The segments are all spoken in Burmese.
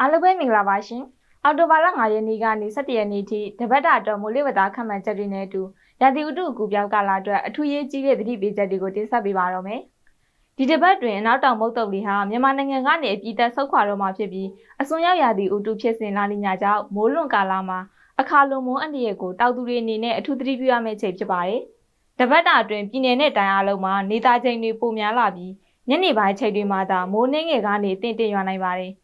အားလုံးပဲမင်္ဂလာပါရှင်အော်တိုဘာလ9ရက်နေ့ကနေ17ရက်နေ့ထိတပတ်တာအတွက်မိုးလေဝသခန့်မှန်းချက်တွေနဲ့အတူရာသီဥတုအကူပြောင်းကာလအတွက်အထူးရေးကြီးတဲ့သတိပေးချက်တွေကိုတင်ဆက်ပေးပါတော့မယ်ဒီတစ်ပတ်တွင်အနောက်တောင်မုတ်တုပ်လီဟာမြန်မာနိုင်ငံကနေအပြည်သက်ဆုတ်ခွာတော့မှာဖြစ်ပြီးအစွန်ရောက်ရာသီဥတုဖြစ်စဉ်လာလိညာကြောင့်မိုးလွန်ကာလမှာအခါလွန်မိုးအန္တရာယ်ကိုတောက်သူတွေအနေနဲ့အထူးသတိပြုရမယ့်ချိန်ဖြစ်ပါတယ်တပတ်တာအတွင်းပြည်내နဲ့တိုင်းအားလုံးမှာနေသားချိန်တွေပိုများလာပြီးညနေပိုင်းချိန်တွေမှာသာမိုးနှင်းငယ်ကနေတင့်တင့်ရွာနိုင်ပါတယ်။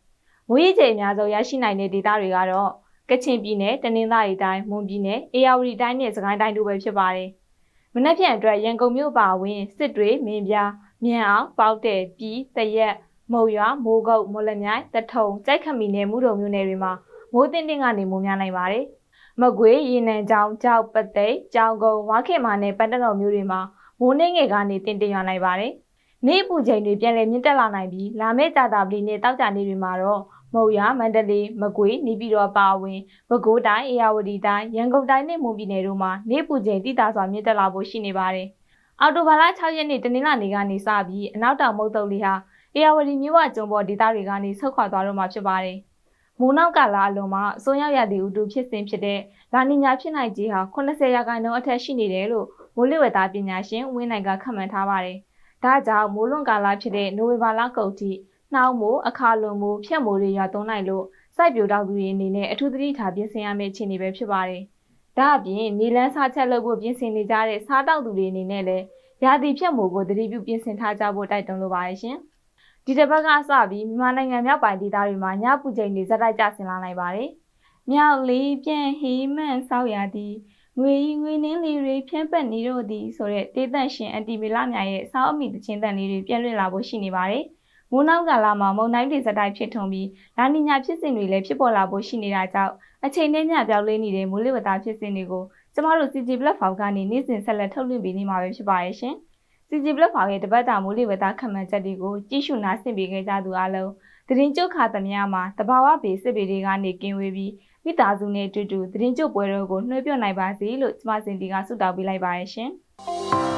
မိုးရေချိန်အများဆုံးရရှိနိုင်တဲ့ဒေသတွေကတော့ကချင်ပြည်နယ်၊တနင်္သာရီတိုင်း၊မွန်ပြည်နယ်၊အေရဝတီတိုင်းနဲ့စကိုင်းတိုင်းတို့ပဲဖြစ်ပါတယ်။မနက်ဖြန်အတွက်ရန်ကုန်မြို့ပါဝင်စစ်တွေမင်းပြားမြန်အောင်ပေါက်တဲ့ပြည်တရက်မုံရွာမိုးကုတ်မော်လမြိုင်တထုံကြိုက်ခမီနယ်မှုတုံမြို့နယ်တွေမှာမိုးတင်တင်ကနေမိုးများနိုင်ပါတယ်။မကွေးရေနံချောင်းကြောက်ပသိတ်ကြောင်ကုန်းဝါခေမာနဲ့ပန်းတတော်မြို့တွေမှာမိုးနှင်းငယ်ကနေတင်တင်ရွာနိုင်ပါတယ်။နေ့ပူချိန်တွေပြန်လည်မြင့်တက်လာနိုင်ပြီးလာမယ့်ကြာတာပလီနဲ့တောက်ကြနေ့တွေမှာတော့ မုံရမန္တလေးမကွေးနေပြည်တော်ပါဝင်ပဲခူးတိုင်းအေရဝတီတိုင်းရန်ကုန်တိုင်းနဲ့မွန်ပြည်နယ်တို့မှာနေ့ပူချိန်တိတာစွာမြင့်တက်လာဖို့ရှိနေပါတယ်။အော်တိုဘာလ6ရက်နေ့တနင်္လာနေ့ကနေစပြီးအနောက်တောင်မုတ်တုပ်လေးဟာအေရဝတီမြို့ဝကျုံပေါ်ဒေသတွေကနေဆုတ်ခွာသွားတော့မှာဖြစ်ပါတယ်။မိုးနောက်ကာလအလွန်မှာအစိုးရရသည့်ဥတုဖြစ်စဉ်ဖြစ်တဲ့လာနီညာဖြစ်နိုင်ခြင်းဟာ80ရာခိုင်နှုန်းအထက်ရှိနေတယ်လို့မိုးလေဝသပညာရှင်ဝင်းနိုင်ကခန့်မှန်းထားပါတယ်။ဒါကြောင့်မိုးလွန်ကာလဖြစ်တဲ့နိုဝင်ဘာလကုန်ထိ နှောင်းမိုးအခါလွန်မိုးဖြတ်မိုးတွေရွာသွန်းနိုင်လို့စိုက်ပျိုးတောက်သူတွေအနေနဲ့အထူးသတိထားပြင်ဆင်ရမယ့်အခြေအနေပဲဖြစ်ပါတယ်။ဒါအပြင်နေလန်းစားချက်လုပ်ဖို့ပြင်ဆင်နေကြတဲ့စားတောက်သူတွေအနေနဲ့လည်းရာသီဖြတ်မိုးကိုသတိပြုပြင်ဆင်ထားကြဖို့တိုက်တွန်းလိုပါတယ်ရှင်။ဒီတစ်ပတ်ကစပြီးမြန်မာနိုင်ငံမြောက်ပိုင်းဒေသတွေမှာညပူချိန်တွေဇက်တိုက်ကျဆင်းလာနိုင်ပါတယ်။မြောက်လေးပြန်ဟေးမှန်ဆောက်ရသည်ငွေငွေနှင်းလေးတွေဖြန့်ပတ်နေတော့သည်ဆိုတဲ့တေးသန့်ရှင်အန်တီမီလာမြရဲ့စောင်းအမိတချင်းတန်လေးတွေပြည့်လွင့်လာဖို့ရှိနေပါတယ်။ မိုးနောက်ကာလမှာမုန်တိုင်းတွေစတိုက်ဖြစ်ထွန်းပြီးလာနီညာဖြစ်စဉ်တွေလည်းဖြစ်ပေါ်လာဖို့ရှိနေတာကြောင့်အချိန်နဲ့ညပြောင်းလဲနေတဲ့မိုးလေဝသဖြစ်စဉ်တွေကိုကျမတို့ CG Platform ကနေနေ့စဉ်ဆက်လက်ထုတ်လွှင့်ပေးနေမှာပဲဖြစ်ပါရဲ့ရှင်။ CG Platform ရဲ့တပတ်တာမိုးလေဝသခန့်မှန်းချက်တွေကိုကြည့်ရှုနားဆင်ပေးခဲ့ကြသူအားလုံးသတင်းကျုပ်ခါသမျှမှာတဘာဝပေစစ်ပေတွေကနေကင်းဝေးပြီးမိသားစုနဲ့အတူတူသတင်းကြိုပွဲတော်ကိုနှွှဲပြောနိုင်ပါစေလို့ကျမစင်တီကဆုတောင်းပေးလိုက်ပါရရှင်။